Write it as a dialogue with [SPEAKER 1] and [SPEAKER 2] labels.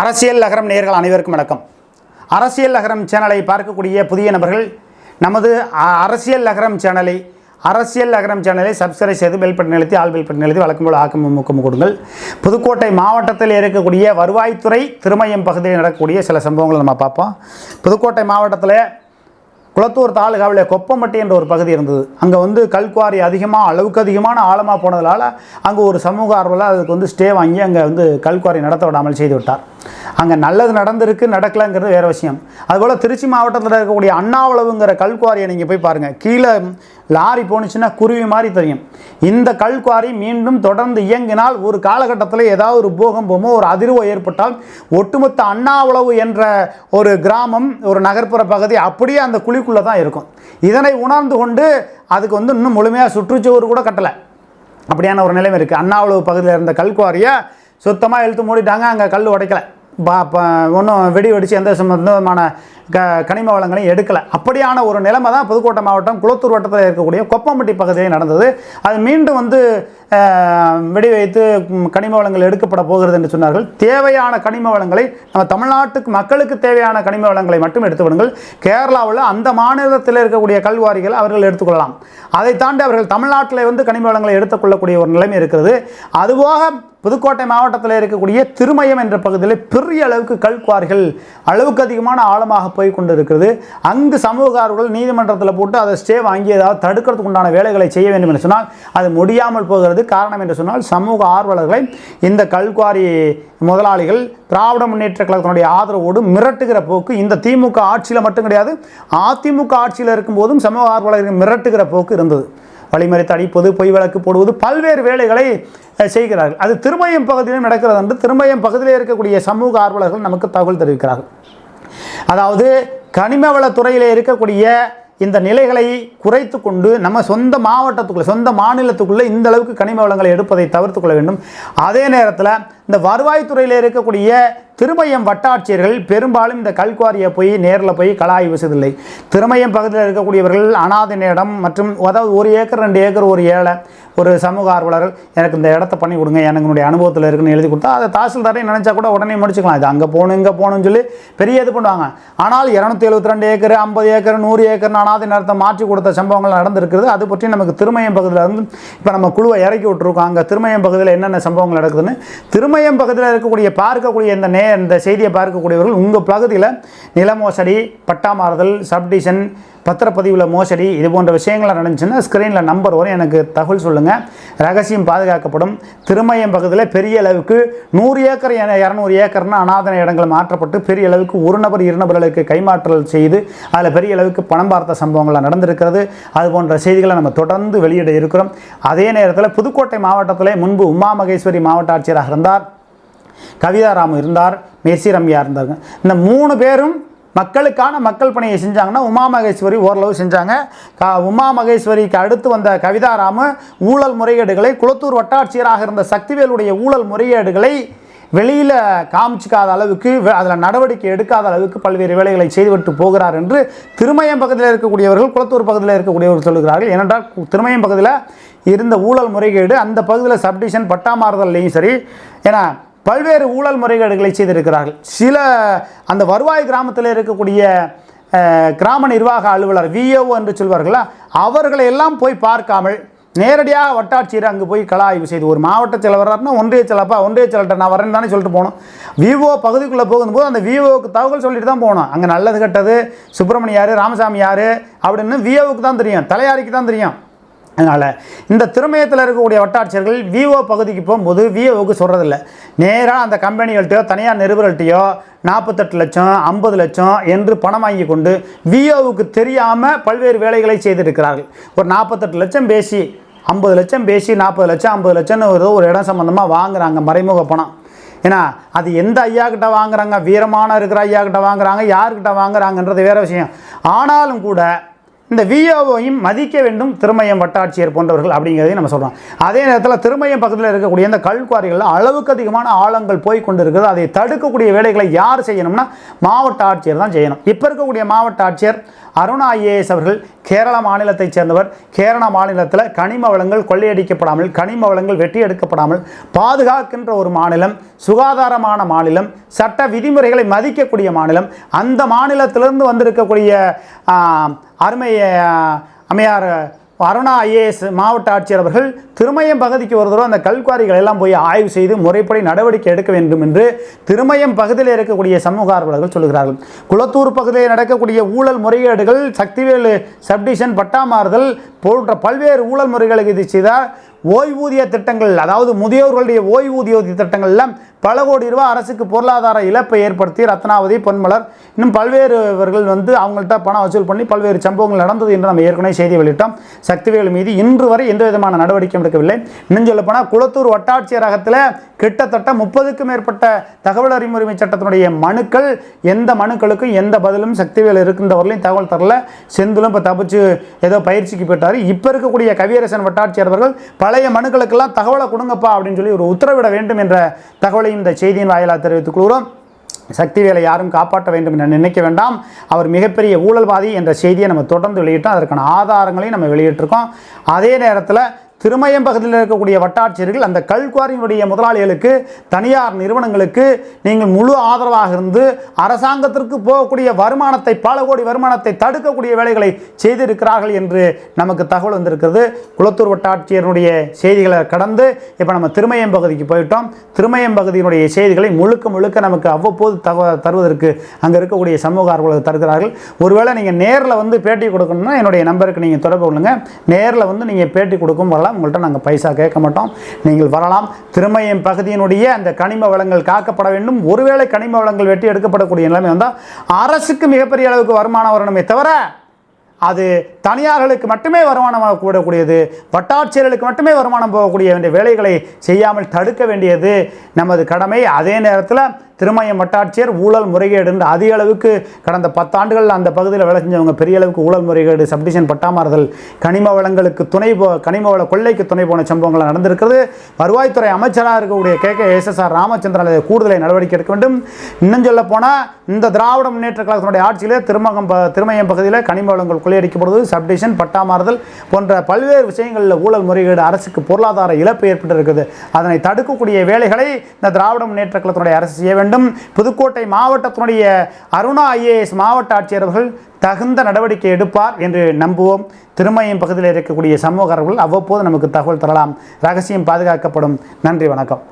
[SPEAKER 1] அரசியல் நகரம் நேர்கள் அனைவருக்கும் வணக்கம். அரசியல் நகரம் சேனலை பார்க்கக்கூடிய புதிய நபர்கள் நமது அரசியல் நகரம் சேனலை அரசியல் நகரம் சேனலை சப்ஸ்கிரைப் செய்து பெல் பட்டன் அழுத்தி ஆல் பெல் பட்டன் அழுத்தி வழக்கம் போல் ஆக்கம் முக்கம் கொடுங்கள். புதுக்கோட்டை மாவட்டத்தில் இருக்கக்கூடிய வருவாய்த்துறை திருமயம் பகுதியில் நடக்கக்கூடிய சில சம்பவங்களை நம்ம பார்ப்போம். புதுக்கோட்டை மாவட்டத்தில் குளத்தூர் தாலுகாவில் கொப்பமட்டி என்ற ஒரு பகுதி இருந்தது. அங்கே வந்து கல்குவாரி அதிகமாக அளவுக்கு அதிகமான ஆழமாக போனதுனால அங்கே ஒரு சமூக ஆர்வலாக அதுக்கு வந்து ஸ்டே வாங்கி அங்கே வந்து கல்குவாரி நடத்த விடாமல் செய்து விட்டார். அங்கே நல்லது நடந்திருக்கு நடக்கலைங்கிறது வேறு விஷயம். அதுபோல் திருச்சி மாவட்டத்தில் இருக்கக்கூடிய அண்ணாவளவுங்கிற கல்குவாரியை நீங்கள் போய் பாருங்கள் கீழே லாரி போணுச்சுன்னா குருவி மாதிரி தெரியும். இந்த கல்குவாரி மீண்டும் தொடர்ந்து இயங்கினால் ஒரு காலகட்டத்தில் ஏதாவது ஒரு பூகம்பமோ ஒரு அதிர்வோ ஏற்பட்டால் ஒட்டுமொத்த அண்ணாவுளவு என்ற ஒரு கிராமம் ஒரு நகர்ப்புற பகுதி அப்படியே அந்த குழிக்குள்ளே தான் இருக்கும். இதனை உணர்ந்து கொண்டு அதுக்கு வந்து இன்னும் முழுமையாக சுற்றுச்சுவர் கூட கட்டலை. அப்படியான ஒரு நிலைமை இருக்குது அண்ணாவுளவு பகுதியில் இருந்த கல்குவாரியை சுத்தமாக இழுத்து மூடிட்டாங்க அங்கே கல் உடைக்கலை. பா ஒன்றும் வெடி வெடித்து எந்த சம்பந்தமான க கனிம வளங்களையும் எடுக்கலை. அப்படியான ஒரு நிலைமை தான் புதுக்கோட்டை மாவட்டம் குளத்தூர் வட்டத்தில் இருக்கக்கூடிய கொப்பம்பட்டி பகுதியில் நடந்தது. அது மீண்டும் வந்து அஹ், வெடி வைத்து கனிம வளங்கள் எடுக்கப்பட போகிறது என்று சொன்னார்கள். தேவையான கனிம வளங்களை நம்ம தமிழ்நாட்டுக்கு மக்களுக்கு தேவையான கனிம வளங்களை மட்டும் எடுத்து விடுங்கள். கேரளாவில் அந்த மாநிலத்தில் இருக்கக்கூடிய கல்வாரிகள் அவர்கள் எடுத்துக்கொள்ளலாம். அதை தாண்டி அவர்கள் தமிழ்நாட்டில் வந்து கனிம வளங்களை எடுத்துக்கொள்ளக்கூடிய ஒரு நிலைமை இருக்கிறது. அதுபோக புதுக்கோட்டை மாவட்டத்தில் இருக்கக்கூடிய திருமயம் என்ற பகுதியில் பெரிய அளவுக்கு கல்குவாரிகள் அளவுக்கு அதிகமான ஆழமாக போய் கொண்டு இருக்கிறது அங்கு சமூக ஆர்வலர்கள் நீதிமன்றத்தில் போட்டு அதை ஸ்டே வாங்கி ஏதாவது தடுக்கிறதுக்கு உண்டான வேலைகளை செய்ய வேண்டும் என்று சொன்னால் அது முடியாமல் போகிறது. காரணம் என்று சொன்னால் சமூக ஆர்வலர்களை இந்த கல்குவாரி முதலாளிகள் திராவிட முன்னேற்ற கழகத்தினுடைய ஆதரவோடு மிரட்டுகிற போக்கு இந்த திமுக ஆட்சியில் மட்டும் கிடையாது அதிமுக ஆட்சியில் இருக்கும்போதும் சமூக ஆர்வலர்கள் மிரட்டுகிற போக்கு இருந்தது. வழிமறித்து அடிப்பது பொய் வழக்கு போடுவது பல்வேறு வேலைகளை செய்கிறார்கள். அது திருமயம் பகுதியிலும் நடக்கிறது என்று திருமயம் பகுதியில் இருக்கக்கூடிய சமூக ஆர்வலர்கள் நமக்கு தகவல் தெரிவிக்கிறார்கள். அதாவது கனிமவளத்துறையில் இருக்கக்கூடிய இந்த நிலைகளை குறைத்து கொண்டு நம்ம சொந்த மாவட்டத்துக்குள்ளே சொந்த மாநிலத்துக்குள்ளே இந்த அளவுக்கு கனிம வளங்களை எடுப்பதை தவிர்த்து கொள்ள வேண்டும். அதே நேரத்தில் இந்த வருவாய்த்துறையில் இருக்கக்கூடிய திருமயம் வட்டாட்சியர்கள் பெரும்பாலும் இந்த கல்குவாரியை போய் நேரில் போய் கலாய்வு ஆய்வு திருமயம் பகுதியில் இருக்கக்கூடியவர்கள் அனாதினிடம் மற்றும் அதாவது ஒரு ஏக்கர் ரெண்டு ஏக்கர் ஒரு ஏழை ஒரு சமூக ஆர்வலர்கள் எனக்கு இந்த இடத்த பண்ணி கொடுங்க எனக்கு என்னுடைய அனுபவத்தில் இருக்குன்னு எழுதி கொடுத்தா அதை தாசில்தாரே நினச்சா கூட உடனே முடிச்சுக்கலாம். இது அங்கே போகணும் இங்கே போகணும்னு சொல்லி பெரிய இது பண்ணுவாங்க. ஆனால் இரநூத்தி எழுபத்தி ரெண்டு ஏக்கர் ஐம்பது ஏக்கர் நூறு ஏக்கர் அனாதை நேரத்தை மாற்றி கொடுத்த சம்பவங்கள் நடந்திருக்கிறது. அது பற்றி நமக்கு திருமயம் பகுதியில் இருந்து இப்போ நம்ம குழுவை இறக்கி விட்டுருக்கோம். அங்கே திருமயம் பகுதியில் என்னென்ன சம்பவங்கள் நடக்குதுன்னு திருமயம் பகுதியில் இருக்கக்கூடிய பார்க்கக்கூடிய இந்த நே இந்த செய்தியை பார்க்கக்கூடியவர்கள் உங்கள் பகுதியில் நிலமோசடி பட்டாமாறுதல் பட்டா மாறுதல் சப்டிஷன் பத்திரப்பதிவில் மோசடி இது போன்ற விஷயங்கள்லாம் நடந்துச்சுன்னா ஸ்க்ரீனில் நம்பர் வரும். எனக்கு தகவல் சொல்லுங்கள் ரகசியம் பாதுகாக்கப்படும். திருமயம் பகுதியில் பெரிய அளவுக்கு நூறு ஏக்கர் என இரநூறு ஏக்கர்னு அனாதன இடங்கள் மாற்றப்பட்டு பெரிய அளவுக்கு ஒரு நபர் இரு நபர்களுக்கு கைமாற்றல் செய்து அதில் பெரிய அளவுக்கு பணம் பார்த்த சம்பவங்கள்லாம் நடந்திருக்கிறது. அது போன்ற செய்திகளை நம்ம தொடர்ந்து வெளியிட இருக்கிறோம். அதே நேரத்தில் புதுக்கோட்டை மாவட்டத்தில் முன்பு உமா மகேஸ்வரி மாவட்ட ஆட்சியராக இருந்தார். கவிதாராம் இருந்தார். மெர்சி ரம்யா இருந்தாங்க இந்த மூணு பேரும் மக்களுக்கான மக்கள் பணியை செஞ்சாங்கன்னா உமா மகேஸ்வரி ஓரளவு செஞ்சாங்க. கா உமா மகேஸ்வரிக்கு அடுத்து வந்த கவிதாராம ஊழல் முறைகேடுகளை குளத்தூர் வட்டாட்சியராக இருந்த சக்திவேலுடைய ஊழல் முறைகேடுகளை வெளியில் காமிச்சிக்காத அளவுக்கு அதில் நடவடிக்கை எடுக்காத அளவுக்கு பல்வேறு வேலைகளை செய்துவிட்டு போகிறார் என்று திருமயம் பகுதியில் இருக்கக்கூடியவர்கள் குளத்தூர் பகுதியில் இருக்கக்கூடியவர்கள் சொல்கிறார்கள் ஏனென்றால் திருமயம் பகுதியில் இருந்த ஊழல் முறைகேடு அந்த பகுதியில் சப்டிஷன் பட்டா மாறுதல்லையும் சரி ஏன்னா பல்வேறு ஊழல் முறைகேடுகளை செய்திருக்கிறார்கள். சில அந்த வருவாய் கிராமத்தில் இருக்கக்கூடிய கிராம நிர்வாக அலுவலர் விஏஓ என்று சொல்வார்களா அவர்களை எல்லாம் போய் பார்க்காமல் நேரடியாக வட்டாட்சியர் அங்கே போய் கள ஆய்வு செய்து ஒரு மாவட்ட செயலவரார்னா ஒன்றிய செயலப்பா ஒன்றிய செயலர்கிட்ட நான் வரேன்னு தானே சொல்லிட்டு போகணும். விவோ பகுதிக்குள்ளே போகும்போது அந்த விவோவுக்கு தகவல் சொல்லிட்டு தான் போகணும். அங்கே நல்லது கெட்டது சுப்பிரமணியார் ராமசாமி யார் அப்படின்னு விஓவுக்கு தான் தெரியும் தலையாரிக்கு தான் தெரியும். அதனால் இந்த திருமயத்தில் இருக்கக்கூடிய வட்டாட்சியர்கள் விஓ பகுதிக்கு போகும்போது விஓவுக்கு சொல்கிறதில்ல நேராக அந்த கம்பெனிகள்கிட்டயோ தனியார் நிறுவனர்கள்ட்டையோ நாற்பத்தெட்டு லட்சம் ஐம்பது லட்சம் என்று பணம் வாங்கி கொண்டு விஓவுக்கு தெரியாமல் பல்வேறு வேலைகளை செய்திருக்கிறார்கள். ஒரு நாற்பத்தெட்டு லட்சம் பேசி ஐம்பது லட்சம் பேசி நாற்பது லட்சம் ஐம்பது லட்சம்னு ஏதோ ஒரு இடம் சம்மந்தமாக வாங்குறாங்க மறைமுக பணம். ஏன்னா அது எந்த ஐயா கிட்ட வாங்குறாங்க? வீரமான இருக்கிற ஐயா கிட்ட வாங்குறாங்க? யார்கிட்ட வாங்குறாங்கன்றது வேற விஷயம். ஆனாலும் கூட இந்த விஓவையும் மதிக்க வேண்டும் திருமயம் வட்டாட்சியர் போன்றவர்கள் அப்படிங்கிறதையும் நம்ம சொல்கிறோம் அதே நேரத்தில் திருமயம் பக்கத்தில் இருக்கக்கூடிய இந்த கல்குவாரிகளில் அளவுக்கு அதிகமான ஆழங்கள் போய் கொண்டு இருக்குது அதை தடுக்கக்கூடிய வேலைகளை யார் செய்யணும்னா மாவட்ட ஆட்சியர் தான் செய்யணும். இப்போ இருக்கக்கூடிய மாவட்ட ஆட்சியர் அருணா ஐஏஎஸ் அவர்கள் கேரள மாநிலத்தைச் சேர்ந்தவர். கேரள மாநிலத்தில் கனிம வளங்கள் கொள்ளையடிக்கப்படாமல் கனிம வளங்கள் வெட்டி எடுக்கப்படாமல் பாதுகாக்கின்ற ஒரு மாநிலம் சுகாதாரமான மாநிலம் சட்ட விதிமுறைகளை மதிக்கக்கூடிய மாநிலம் அந்த மாநிலத்திலிருந்து வந்திருக்கக்கூடிய அருமை அமையார் அம்மையார் அருணா ஐஏஎஸ் மாவட்ட ஆட்சியர் அவர்கள் திருமயம் பகுதிக்கு ஒரு தடவை அந்த கல்குவாரிகள் எல்லாம் போய் ஆய்வு செய்து முறைப்படி நடவடிக்கை எடுக்க வேண்டும் என்று திருமயம் பகுதியில் இருக்கக்கூடிய சமூக ஆர்வலர்கள் சொல்கிறார்கள் குளத்தூர் பகுதியில் நடக்கக்கூடிய ஊழல் முறைகேடுகள் சக்திவேலு சப்டிஷன் பட்டா மாறுதல் போன்ற பல்வேறு ஊழல் முறைகளுக்கு இது செய்தால் ஓய்வூதிய திட்டங்கள் அதாவது முதியோர்களுடைய ஓய்வூதிய திட்டங்களில் பல கோடி ரூபாய் அரசுக்கு பொருளாதார இழப்பை ஏற்படுத்தி ரத்னாவதி பொன்மலர் இன்னும் பல்வேறுவர்கள் வந்து அவங்கள்ட்ட பணம் வசூல் பண்ணி பல்வேறு சம்பவங்கள் நடந்தது என்று நம்ம ஏற்கனவே செய்தி வெளியிட்டோம். சக்திவேல் மீது இன்று வரை எந்த விதமான நடவடிக்கையும் எடுக்கவில்லை. இன்னும் சொல்லப்போனால் குளத்தூர் வட்டாட்சியரகத்தில் கிட்டத்தட்ட முப்பதுக்கும் மேற்பட்ட தகவல் அறிமுரிமை சட்டத்தினுடைய மனுக்கள் எந்த மனுக்களுக்கும் எந்த பதிலும் சக்திவேல் இருக்கின்றவர்களையும் தகவல் தரல. செந்திலும் இப்போ தப்பிச்சு ஏதோ பயிற்சிக்கு போயிட்டார். இப்போ இருக்கக்கூடிய கவியரசன் வட்டாட்சியர் அவர்கள் பல பழைய மனுக்களுக்கெல்லாம் தகவலை கொடுங்கப்பா அப்படின்னு சொல்லி ஒரு உத்தரவிட வேண்டும் என்ற தகவலையும் இந்த செய்தியின் வாயிலாக தெரிவித்துக் கொள்கிறோம். சக்திவேலை யாரும் காப்பாற்ற வேண்டும் என நினைக்க வேண்டாம். அவர் மிகப்பெரிய ஊழல்வாதி என்ற செய்தியை நம்ம தொடர்ந்து வெளியிட்டோம். அதற்கான ஆதாரங்களையும் நம்ம வெளியிட்டிருக்கோம். அதே நேரத்தில் திருமயம் பகுதியில் இருக்கக்கூடிய வட்டாட்சியர்கள் அந்த கல்குவாரியினுடைய முதலாளிகளுக்கு தனியார் நிறுவனங்களுக்கு நீங்கள் முழு ஆதரவாக இருந்து அரசாங்கத்திற்கு போகக்கூடிய வருமானத்தை பல கோடி வருமானத்தை தடுக்கக்கூடிய வேலைகளை செய்திருக்கிறார்கள் என்று நமக்கு தகவல் வந்திருக்கிறது. குளத்தூர் வட்டாட்சியருடைய செய்திகளை கடந்து இப்போ நம்ம திருமயம் பகுதிக்கு போயிட்டோம். திருமயம் பகுதியினுடைய செய்திகளை முழுக்க முழுக்க நமக்கு அவ்வப்போது தவ தருவதற்கு அங்கே இருக்கக்கூடிய சமூக ஆர்வலர்கள் தருகிறார்கள் ஒருவேளை நீங்கள் நேரில் வந்து பேட்டி கொடுக்கணும்னா என்னுடைய நம்பருக்கு நீங்கள் தொடர்பு கொள்ளுங்க. நேரில் வந்து நீங்கள் பேட்டி கொடுக்கும் வரலாம். உங்கள்கிட்ட நாங்கள் பைசா கேட்க மாட்டோம். நீங்கள் வரலாம். திருமயம் பகுதியினுடைய அந்த கனிம வளங்கள் காக்கப்பட வேண்டும். ஒருவேளை கனிம வளங்கள் வெட்டி எடுக்கப்படக்கூடிய நிலைமை வந்தால் அரசுக்கு மிகப்பெரிய அளவுக்கு வருமானம் வரணுமே தவிர அது தனியார்களுக்கு மட்டுமே வருமானம் கூடக்கூடியது வட்டாட்சியர்களுக்கு மட்டுமே வருமானம் போகக்கூடிய வேண்டிய வேலைகளை செய்யாமல் தடுக்க வேண்டியது நமது கடமை. அதே நேரத்தில் திருமயம் வட்டாட்சியர் ஊழல் முறைகேடு என்று அதிக அளவுக்கு கடந்த பத்தாண்டுகள் அந்த பகுதியில் வேலை செஞ்சவங்க பெரிய அளவுக்கு ஊழல் முறைகேடு சப்டிஷன் பட்டாமாறுதல் கனிம வளங்களுக்கு துணை போ கனிம வள கொள்ளைக்கு துணை போன சம்பவங்கள் நடந்திருக்கிறது. வருவாய்த்துறை அமைச்சராக இருக்கக்கூடிய கே. கே. எஸ்எஸ்ஆர் ராமச்சந்திரன் அதை கூடுதலை நடவடிக்கை எடுக்க வேண்டும். இன்னும் சொல்ல போனால் இந்த திராவிட முன்னேற்ற கழகத்தினுடைய ஆட்சியிலே திருமகம் திருமயம் பகுதியில் கனிம வளங்கள் கொள்ளையடிக்கப்படுவது சப்டிஷன் பட்டாமாறுதல் போன்ற பல்வேறு விஷயங்களில் ஊழல் முறைகேடு அரசுக்கு பொருளாதார இழப்பு ஏற்பட்டிருக்குது. அதனை தடுக்கக்கூடிய வேலைகளை இந்த திராவிட முன்னேற்ற கழகத்தினுடைய அரசு செய்ய வேண்டும். புதுக்கோட்டை மாவட்டத்தினுடைய அருணா ஐஏஎஸ் மாவட்ட ஆட்சியர் அவர்கள் தகுந்த நடவடிக்கை எடுப்பார் என்று நம்புவோம். திருமயம் பகுதியில் இருக்கக்கூடிய சமூகர்கள் அவ்வப்போது நமக்கு தகவல் தரலாம். ரகசியம் பாதுகாக்கப்படும். நன்றி வணக்கம்.